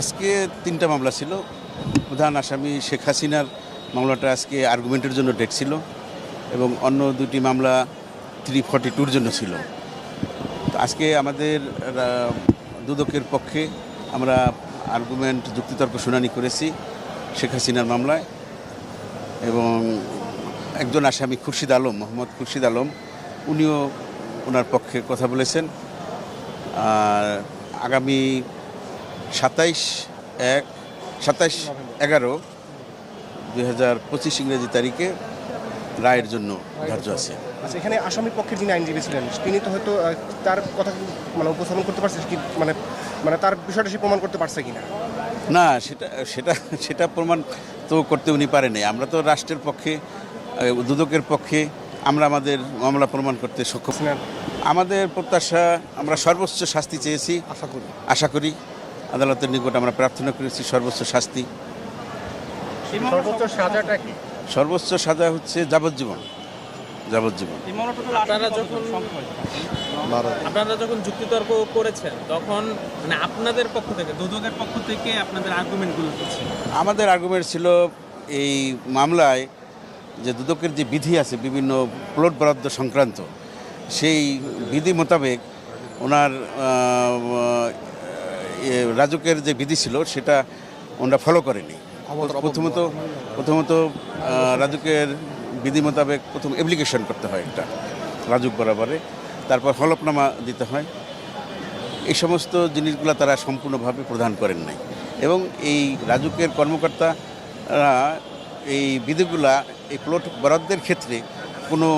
আজকে তিনটা মামলা ছিল। প্রধান আসামি শেখ হাসিনার মামলাটা আজকে আর্গুমেন্টের জন্য ডেট ছিল এবং অন্য দুটি মামলা থ্রি ফর্টি টুর জন্য ছিল। আজকে আমাদের দুদকের পক্ষে আমরা আর্গুমেন্ট যুক্তিতর্ক শুনানি করেছি শেখ হাসিনার মামলায় এবং একজন আসামি খুরশিদ আলম, মোহাম্মদ খুরশিদ আলম, উনিও ওনার পক্ষে কথা বলেছেন। আর আগামী সাতাইশ এক সাতাইশ এগারো দুই হাজার পঁচিশ ইংরেজি তারিখে রায়ের জন্য ধার্য আছে। আচ্ছা এখানে আসামি পক্ষে যিনি আইনজীবী ছিলেন তিনি তো হয়তো তার কথা মানে উপস্থাপন করতে পারছে কি মানে মানে তার বিষয়টা সে প্রমাণ করতে পারছে কিনা? না সেটা সেটা সেটা প্রমাণ তো করতে উনি পারেনি আমরা তো রাষ্ট্রের পক্ষে দুদকের পক্ষে আমরা আমাদের মামলা প্রমাণ করতে সক্ষম। আমাদের প্রত্যাশা আমরা সর্বোচ্চ শাস্তি চেয়েছি। আশা করি। আশা করি। আদালতের নিকট আমরা প্রার্থনা করেছি সর্বোচ্চ শাস্তি। সর্বোচ্চ সাজাটা কি? সর্বোচ্চ সাজা হচ্ছে যাবজ্জীবন। যাবজ্জীবন। আপনারা যখন আপনারা যখন যুক্তিতর্ক করেছেন তখন মানে আপনাদের পক্ষ থেকে দুদকের পক্ষ থেকে আপনাদের আর্গুমেন্টগুলো ছিল? আমাদের আর্গুমেন্ট ছিল এই মামলায় যে দুদকের যে বিধি আছে বিভিন্ন প্লট বরাদ্দ সংক্রান্ত সেই বিধি মোতাবেক ওনার রাজুকের যে বিধি ছিল সেটা ওনারা ফলো করেনি। প্রথমত প্রথমত রাজুকের বিধি মোতাবেক প্রথম অ্যাপ্লিকেশন করতে হয় একটা রাজুক বরাবরে। তারপর হলফনামা দিতে হয়। এই সমস্ত জিনিসগুলো তারা সম্পূর্ণভাবে প্রদান করেন নাই। এবং এই রাজুকের কর্মকর্তারা এই বিধিগুলা এই প্লট বরাদ্দের ক্ষেত্রে কোনো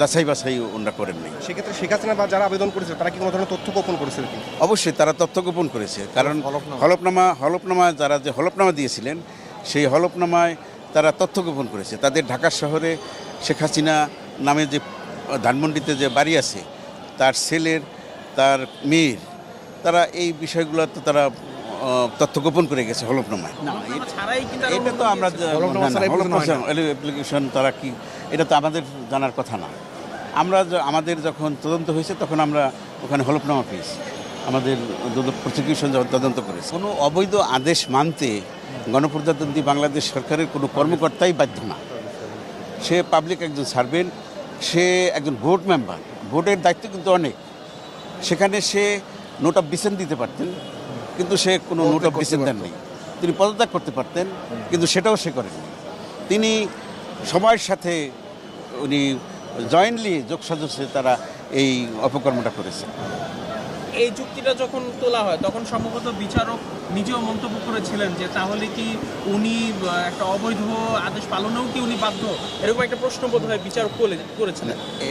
যাচাই বাছাই ওনারা করেন নাই। সেক্ষেত্রে শেখ হাসিনা বা যারা আবেদন করেছে তারা কি কোনো ধরনের তথ্য গোপন করেছিল কি? অবশ্যই তারা তথ্য গোপন করেছে কারণ হলফনামা। হলফনামা যারা যে হলফনামা দিয়েছিলেন সেই হলফনামায় তারা তথ্য গোপন করেছে। তাদের ঢাকা শহরে শেখ হাসিনা নামে যে ধানমন্ডিতে যে বাড়ি আছে তার ছেলের তার মেয়ের তারা এই বিষয়গুলো তো তারা তথ্য গোপন করে গেছে হলফনামায়। এটা তো আমরা। অ্যাপ্লিকেশন তারা কি এটা তো আমাদের জানার কথা না। আমরা আমাদের যখন তদন্ত হয়েছে তখন আমরা ওখানে হলফনামা পেয়েছি। আমাদের প্রসিকিউশন যখন তদন্ত করেছে। কোনো অবৈধ আদেশ মানতে গণপ্রজাতন্ত্রী বাংলাদেশ সরকারের কোনো কর্মকর্তাই বাধ্য না। সে পাবলিক একজন সার্ভেন্ট সে একজন ভোট মেম্বার ভোটের দায়িত্ব কিন্তু অনেক। সেখানে সে নোট অফ দিতে পারতেন। কিন্তু সে কোনো নোট অফ ডিসেন্ট দেননি। তিনি পদত্যাগ করতে পারতেন কিন্তু সেটাও সে করেননি। তিনি সময়ের সাথে উনি জয়েন্টলি যোগসাজসে তারা এই অপকর্মটা করেছে এই যুক্তিটা যখন তোলা হয় তখন সম্ভবত বিচারক নিজেও মন্তব্য করেছিলেন যে তাহলে কি উনি একটা অবৈধ আদেশ পালনেও কি উনি বাধ্য? এরকম একটা প্রশ্ন বোধ হয় বিচারক করে- করেছিলেন।